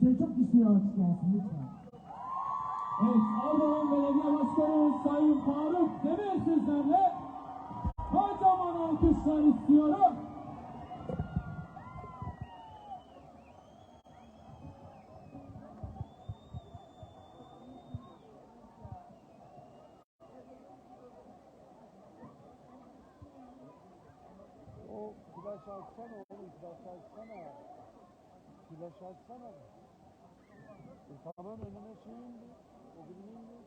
Şöyle çok güçlü alkış gelsin lütfen. Evet, Ardahan Belediye Başkanı Sayın Faruk Demir sizlerle kocaman alkışlar istiyorum. O flaş açsana oğlum flaş açsana. Flaş açsana. İnsanın önüne şey indi. O birini indi.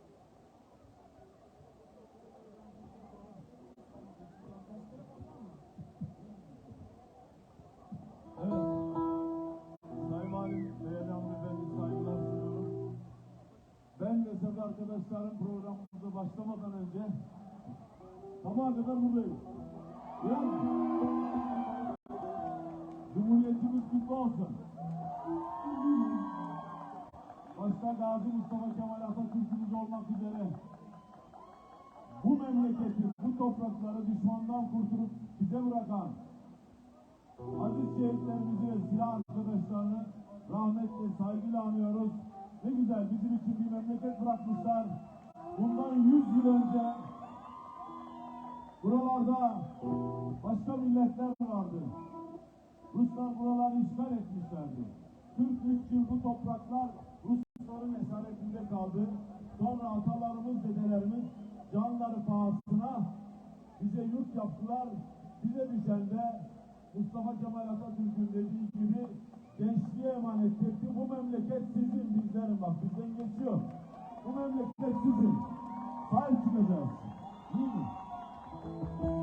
Arkadaşlarım programımıza başlamadan önce sabaha kadar buradayız. Kutlu olsun. Başta Gazi Mustafa Kemal Atatürk'ümüz olmak üzere bu memleketi, bu toprakları düşmandan kurtulup bize bırakan Aziz şehitlerimizi ve silah arkadaşlarını rahmetle, saygıyla anıyoruz. Ne güzel bizim için bir memleket bırakmışlar. Bundan 100 yıl önce buralarda başka milletler vardı. Ruslar buraları işgal etmişlerdi. 43 yıl bu topraklar Rusların esaretinde kaldı. Sonra atalarımız, dedelerimiz canları pahasına bize yurt yaptılar. Bize düşen de Mustafa Kemal Atatürk'ün dediği gibi gençliğe emanet etti. Bu memleket sizin, bizlerin bak bizden geçiyor. Bu memleket sizin. Sahip çıkacağız. Değil mi?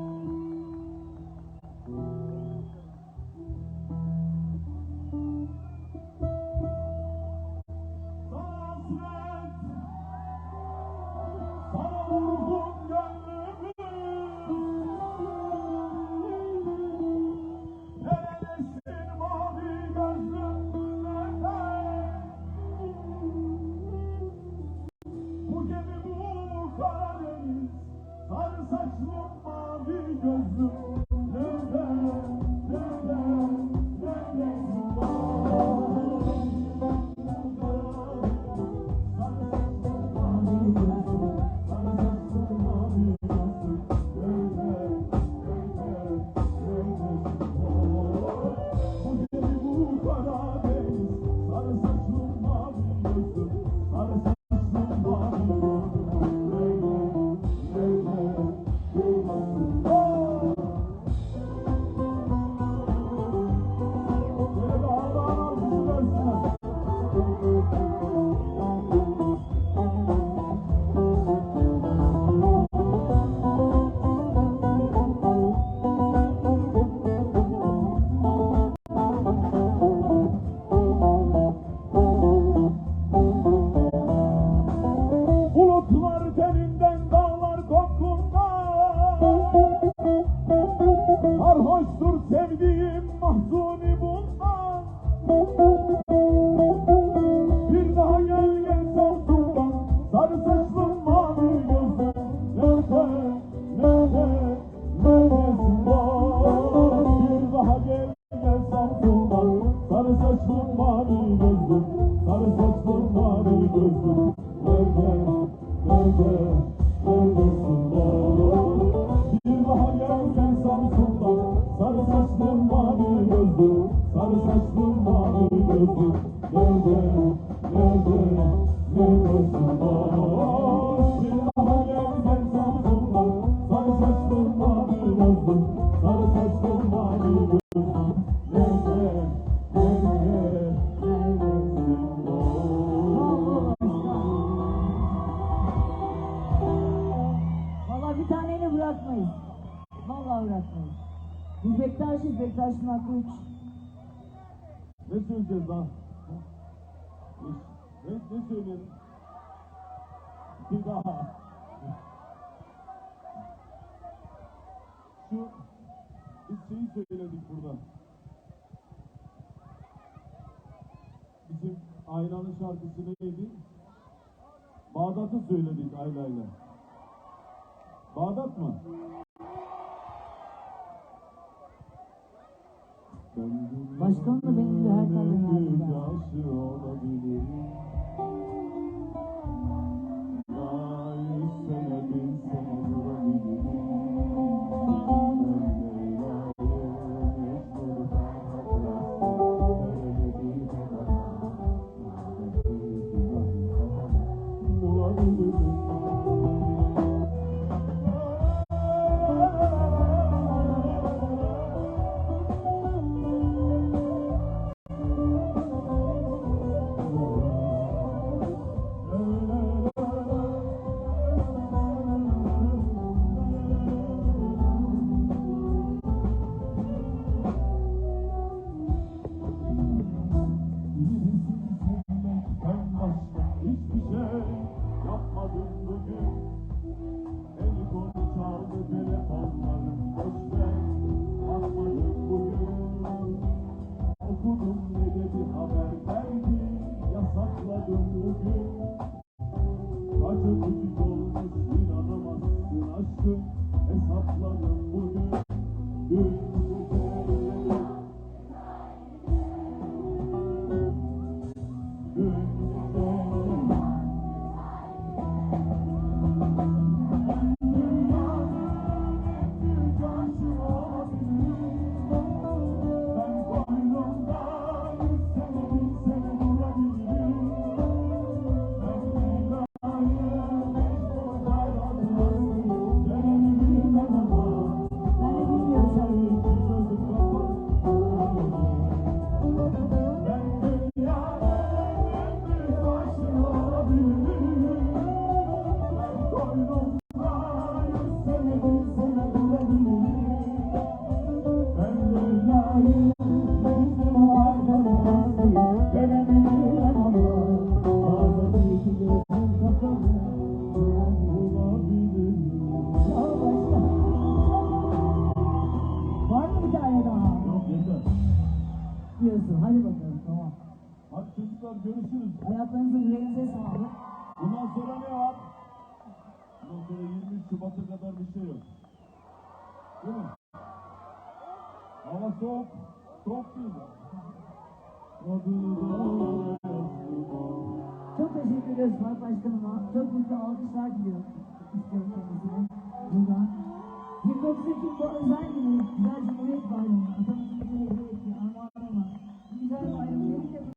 Taneyle bırakmayız. Valla bırakmayız. Biz Bektaş'ız, Bektaş'ın hakkı üç. Ne söyleyeceğiz lan? Ne, ne söyleyelim? Bir daha. Şu biz şeyi söyledik burada. Bizim Aylan'ın şarkısı neydi? Bağdat'ı söyledik Ayla'yla. Bağdat mı? Başkan da benim de her tane verdi. Yaşı Acı bucuk olmuş inanamazsın aşkım. Hesapladım bugün. Çocuklar görüşürüz. Ayaklarınıza yüreğinize sağlık. Bundan sonra ne var? Bundan sonra 23 Şubat'a kadar bir şey yok. Değil mi? Hava soğuk. Soğuk değil. Çok teşekkür ederiz Faruk Başkanıma. Çok büyük bir alkışlar diliyorum. İstiyorum kendisine. Buradan. 29 Ekim bu özel günü. Güzel Cumhuriyet Bayramı. Atamızın bize hediye ettiği armağan.